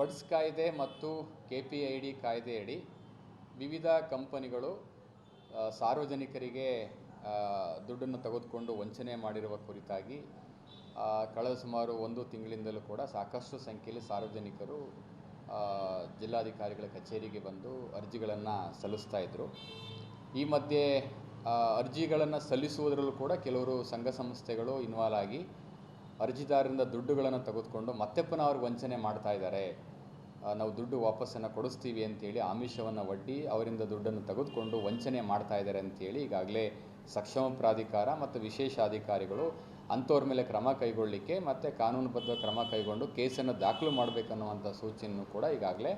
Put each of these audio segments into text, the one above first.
Buds ಕಾಯ್ದೆ ಮತ್ತು K P I D ಕಾಯ್ದೆಯಡಿ ವಿವಿಧ ಕಂಪನಿಗಳು ಸಾರ್ವಜನಿಕರಿಗೆ ದುಡ್ಡನ್ನು ತೆಗೆದುಕೊಂಡು ವಂಚನೆ ಮಾಡಿರುವ ಕುರಿತಾಗಿ ಕಳೆದ ಸುಮಾರು ಒಂದು ತಿಂಗಳಿಂದಲೂ ಕೂಡ ಸಾಕಷ್ಟು ಸಂಖ್ಯೆಯಲ್ಲಿ ಸಾರ್ವಜನಿಕರು ಜಿಲ್ಲಾಧಿಕಾರಿಗಳ ಕಚೇರಿಗೆ ಬಂದು ಅರ್ಜಿಗಳನ್ನು ಸಲ್ಲಿಸ್ತಾ ಇದ್ದರು ಈ ಮಧ್ಯೆ ಅರ್ಜಿಗಳನ್ನು ಸಲ್ಲಿಸುವುದರಲ್ಲೂ ಕೂಡ ಕೆಲವರು ಸಂಘ ಸಂಸ್ಥೆಗಳು ಇನ್ವಾಲ್ವ್ ಆಗಿ ಅರ್ಜಿದಾರರಿಂದ ದುಡ್ಡುಗಳನ್ನು ತೆಗೆದುಕೊಂಡು ಮತ್ತೆ ಪುನಃ ವಂಚನೆ ಮಾಡ್ತಾ ಇದ್ದಾರೆ. ನಾವು ದುಡ್ಡು ವಾಪಸ್ಸನ್ನು ಕೊಡಿಸ್ತೀವಿ ಅಂತೇಳಿ ಆಮಿಷವನ್ನು ಒಡ್ಡಿ ಅವರಿಂದ ದುಡ್ಡನ್ನು ತೆಗೆದುಕೊಂಡು ವಂಚನೆ ಮಾಡ್ತಾ ಇದ್ದಾರೆ ಅಂತೇಳಿ ಈಗಾಗಲೇ ಸಕ್ಷಮ ಪ್ರಾಧಿಕಾರ ಮತ್ತು ವಿಶೇಷ ಅಧಿಕಾರಿಗಳು ಅಂಥವ್ರ ಮೇಲೆ ಕ್ರಮ ಕೈಗೊಳ್ಳಲಿಕ್ಕೆ ಮತ್ತು ಕಾನೂನುಬದ್ಧ ಕ್ರಮ ಕೈಗೊಂಡು ಕೇಸನ್ನು ದಾಖಲು ಮಾಡಬೇಕನ್ನುವಂಥ ಸೂಚನೆಯನ್ನು ಕೂಡ ಈಗಾಗಲೇ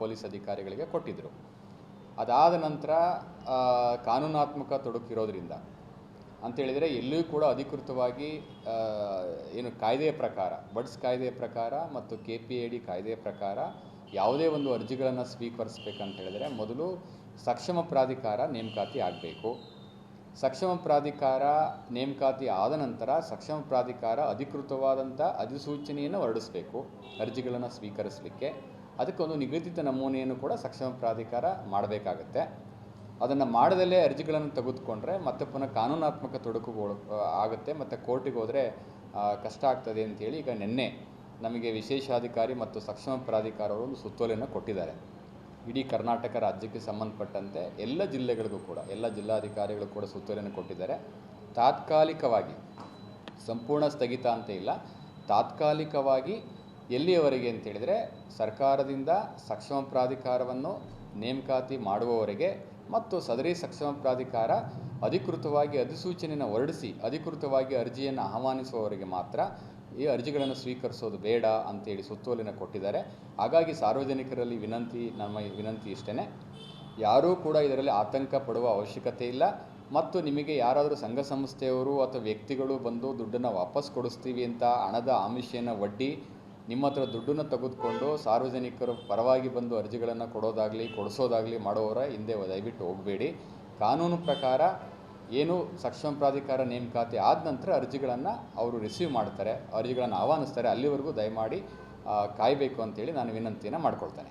ಪೊಲೀಸ್ ಅಧಿಕಾರಿಗಳಿಗೆ ಕೊಟ್ಟಿದ್ದರು ಅದಾದ ನಂತರ ಕಾನೂನಾತ್ಮಕ ತೊಡಕಿರೋದ್ರಿಂದ ಅಂತೇಳಿದರೆ ಎಲ್ಲೂ ಕೂಡ ಅಧಿಕೃತವಾಗಿ ಏನು ಕಾಯ್ದೆಯ ಪ್ರಕಾರ, ಬಡ್ಸ್ ಕಾಯ್ದೆಯ ಪ್ರಕಾರ ಮತ್ತು ಕೆ ಪಿ ಐ ಡಿ ಕಾಯ್ದೆಯ ಪ್ರಕಾರ ಯಾವುದೇ ಒಂದು ಅರ್ಜಿಗಳನ್ನು ಸ್ವೀಕರಿಸಬೇಕಂತ ಹೇಳಿದರೆ ಮೊದಲು ಸಕ್ಷಮ ಪ್ರಾಧಿಕಾರ ನೇಮಕಾತಿ ಆಗಬೇಕು. ಸಕ್ಷಮ ಪ್ರಾಧಿಕಾರ ನೇಮಕಾತಿ ಆದ ನಂತರ ಸಕ್ಷಮ ಪ್ರಾಧಿಕಾರ ಅಧಿಕೃತವಾದಂಥ ಅಧಿಸೂಚನೆಯನ್ನು ಹೊರಡಿಸಬೇಕು, ಅರ್ಜಿಗಳನ್ನು ಸ್ವೀಕರಿಸಲಿಕ್ಕೆ. ಅದಕ್ಕೊಂದು ನಿಗದಿತ ನಮೂನೆಯನ್ನು ಕೂಡ ಸಕ್ಷಮ ಪ್ರಾಧಿಕಾರ ಮಾಡಬೇಕಾಗತ್ತೆ. ಅದನ್ನು ಮಾಡದಲ್ಲೇ ಅರ್ಜಿಗಳನ್ನು ತೆಗೆದುಕೊಂಡ್ರೆ ಮತ್ತೆ ಪುನಃ ಕಾನೂನಾತ್ಮಕ ತೊಡಕುಗಳು ಆಗುತ್ತೆ. ಮತ್ತು ಕೋರ್ಟಿಗೆ ಹೋದರೆ ಕಷ್ಟ ಆಗ್ತದೆ ಅಂತೇಳಿ ಈಗ ನಿನ್ನೆ ನಮಗೆ ವಿಶೇಷಾಧಿಕಾರಿ ಮತ್ತು ಸಕ್ಷಮ ಪ್ರಾಧಿಕಾರವರು ಒಂದು ಸುತ್ತೋಲೆಯನ್ನು ಕೊಟ್ಟಿದ್ದಾರೆ. ಇಡೀ ಕರ್ನಾಟಕ ರಾಜ್ಯಕ್ಕೆ ಸಂಬಂಧಪಟ್ಟಂತೆ ಎಲ್ಲ ಜಿಲ್ಲೆಗಳಿಗೂ ಕೂಡ, ಎಲ್ಲ ಜಿಲ್ಲಾಧಿಕಾರಿಗಳು ಕೂಡ ಸುತ್ತೋಲೆಯನ್ನು ಕೊಟ್ಟಿದ್ದಾರೆ. ತಾತ್ಕಾಲಿಕವಾಗಿ, ಸಂಪೂರ್ಣ ಸ್ಥಗಿತ ಅಂತ ಇಲ್ಲ, ತಾತ್ಕಾಲಿಕವಾಗಿ ಎಲ್ಲಿಯವರೆಗೆ ಅಂತೇಳಿದರೆ ಸರ್ಕಾರದಿಂದ ಸಕ್ಷಮ ಪ್ರಾಧಿಕಾರವನ್ನು ನೇಮಕಾತಿ ಮಾಡುವವರೆಗೆ ಮತ್ತು ಸದರಿ ಸಕ್ಷಮ ಪ್ರಾಧಿಕಾರ ಅಧಿಕೃತವಾಗಿ ಅಧಿಸೂಚನೆಯನ್ನು ಹೊರಡಿಸಿ, ಅಧಿಕೃತವಾಗಿ ಅರ್ಜಿಯನ್ನು ಆಹ್ವಾನಿಸುವವರಿಗೆ ಮಾತ್ರ ಈ ಅರ್ಜಿಗಳನ್ನು ಸ್ವೀಕರಿಸೋದು ಬೇಡ ಅಂತೇಳಿ ಸುತ್ತೋಲಿನ ಕೊಟ್ಟಿದ್ದಾರೆ. ಹಾಗಾಗಿ ಸಾರ್ವಜನಿಕರಲ್ಲಿ ವಿನಂತಿ, ನಮ್ಮ ವಿನಂತಿ ಇಷ್ಟೇ ಯಾರೂ ಕೂಡ ಇದರಲ್ಲಿ ಆತಂಕ ಪಡುವ ಅವಶ್ಯಕತೆ ಇಲ್ಲ. ಮತ್ತು ನಿಮಗೆ ಯಾರಾದರೂ ಸಂಘ ಸಂಸ್ಥೆಯವರು ಅಥವಾ ವ್ಯಕ್ತಿಗಳು ಬಂದು ದುಡ್ಡನ್ನು ವಾಪಸ್ ಕೊಡಿಸ್ತೀವಿ ಅಂತ ಹಣದ ಆಮಿಷೆಯನ್ನು ಒಡ್ಡಿ ನಿಮ್ಮ ಹತ್ರ ದುಡ್ಡನ್ನು ತೆಗೆದುಕೊಂಡು ಸಾರ್ವಜನಿಕರ ಪರವಾಗಿ ಬಂದು ಅರ್ಜಿಗಳನ್ನು ಕೊಡೋದಾಗಲಿ, ಕೊಡಿಸೋದಾಗಲಿ ಮಾಡೋವರ ಹಿಂದೆ ದಯವಿಟ್ಟು ಹೋಗಬೇಡಿ. ಕಾನೂನು ಪ್ರಕಾರ ಏನು ಸಕ್ಷಮ ಪ್ರಾಧಿಕಾರ ನೇಮಕಾತಿ ಆದ ನಂತರ ಅರ್ಜಿಗಳನ್ನು ಅವರು ರಿಸೀವ್ ಮಾಡ್ತಾರೆ. ಅರ್ಜಿಗಳನ್ನು ಆಹ್ವಾನಿಸ್ತಾರೆ. ಅಲ್ಲಿವರೆಗೂ ದಯಮಾಡಿ ಕಾಯಬೇಕು ಅಂತೇಳಿ ನಾನು ವಿನಂತಿಯನ್ನು ಮಾಡ್ಕೊಳ್ತೇನೆ.